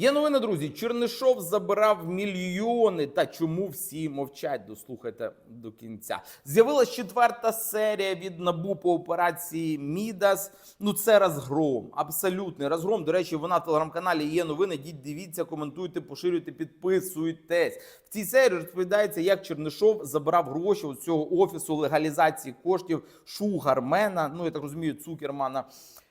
Є новини, друзі. Чернишов забирав мільйони. Та чому всі мовчать? Дослухайте до кінця. З'явилась четверта серія від набу по операції Мідас. Ну це розгром, абсолютний розгром. До речі, вона в телеграм-каналі є новини. Йдіть, дивіться, коментуйте, поширюйте, підписуйтесь. В цій серії розповідається, як Чернишов забирав гроші у цього офісу легалізації коштів Шугармена. Ну я так розумію, Цукермана.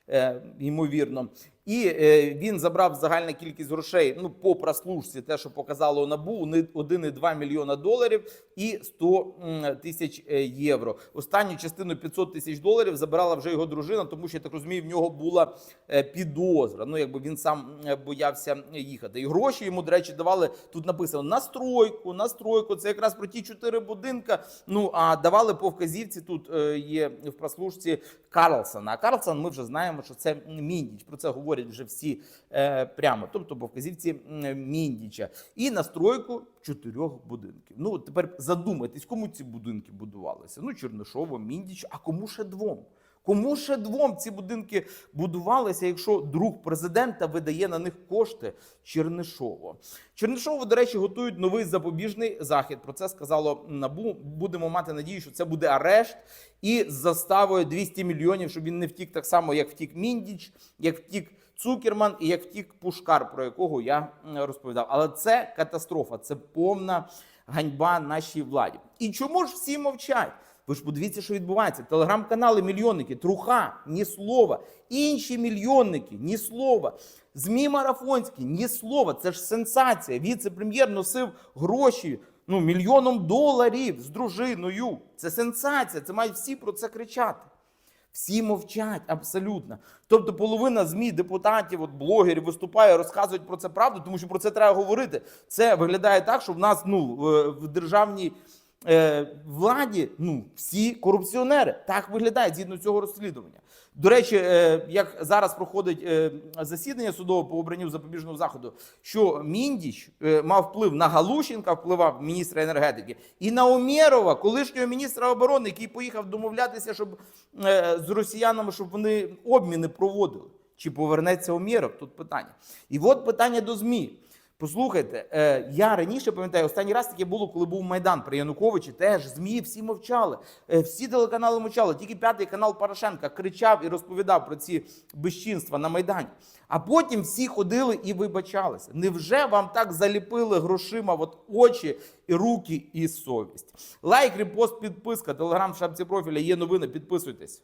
Е, ймовірно. І е, він забрав загальна кількість грошей ну, по прослужці, те, що показало НАБУ, 1,2 мільйона доларів і 100 тисяч е, євро. Останню частину 500 тисяч доларів забирала вже його дружина, тому що я так розумію, в нього була е, підозра. Ну, якби він сам боявся їхати. І гроші йому, до речі, давали тут написано на стройку, на стройку. Це якраз про ті чотири будинка. Ну а давали по вказівці. Тут є в прослужці Карлсона. А Карлсон, ми вже знаємо, що це Міндіч. Про це говорять вже всі е, прямо. Тобто по вказівці Міндіча. І настройку чотирьох будинків. Ну тепер задумайтесь, кому ці будинки будувалися. Ну, Чернишово, Міндіч, а кому ще двом? Кому ще двом ці будинки будувалися, якщо друг президента видає на них кошти Чернишово? Чернишово, до речі, готують новий запобіжний захід. Про це сказало набу. Будемо мати надію, що це буде арешт і заставою 200 мільйонів, щоб він не втік так само, як втік Міндіч, як втік Цукерман і як втік Пушкар, про якого я розповідав. Але це катастрофа, це повна ганьба нашій владі. І чому ж всі мовчать? Ви ж подивіться, що відбувається. Телеграм-канали мільйонники, труха, ні слова. Інші мільйонники, ні слова. ЗМІ марафонські, ні слова. Це ж сенсація. Віце-прем'єр носив гроші ну, мільйоном доларів з дружиною. Це сенсація. Це мають всі про це кричати. Всі мовчать абсолютно. Тобто половина ЗМІ, депутатів, от блогерів виступає, розказують про це правду, тому що про це треба говорити. Це виглядає так, що в нас ну, в- державній е, владі ну, всі корупціонери. Так виглядає згідно цього розслідування. До речі, е, як зараз проходить е, засідання судового по обранню запобіжного заходу, що Міндіч е, мав вплив на Галущенка, впливав міністра енергетики, і на Омєрова, колишнього міністра оборони, який поїхав домовлятися, щоб е, з росіянами, щоб вони обміни проводили. Чи повернеться Омєров? Тут питання. І от питання до ЗМІ. Послухайте, е, я раніше пам'ятаю, останній раз таке було, коли був Майдан при Януковичі. Теж ЗМІ всі мовчали, е, всі телеканали мовчали. Тільки п'ятий канал Порошенка кричав і розповідав про ці безчинства на Майдані. А потім всі ходили і вибачалися. Невже вам так заліпили грошима от очі і руки і совість? Лайк, репост, підписка, телеграм в шапці профіля є новини. Підписуйтесь.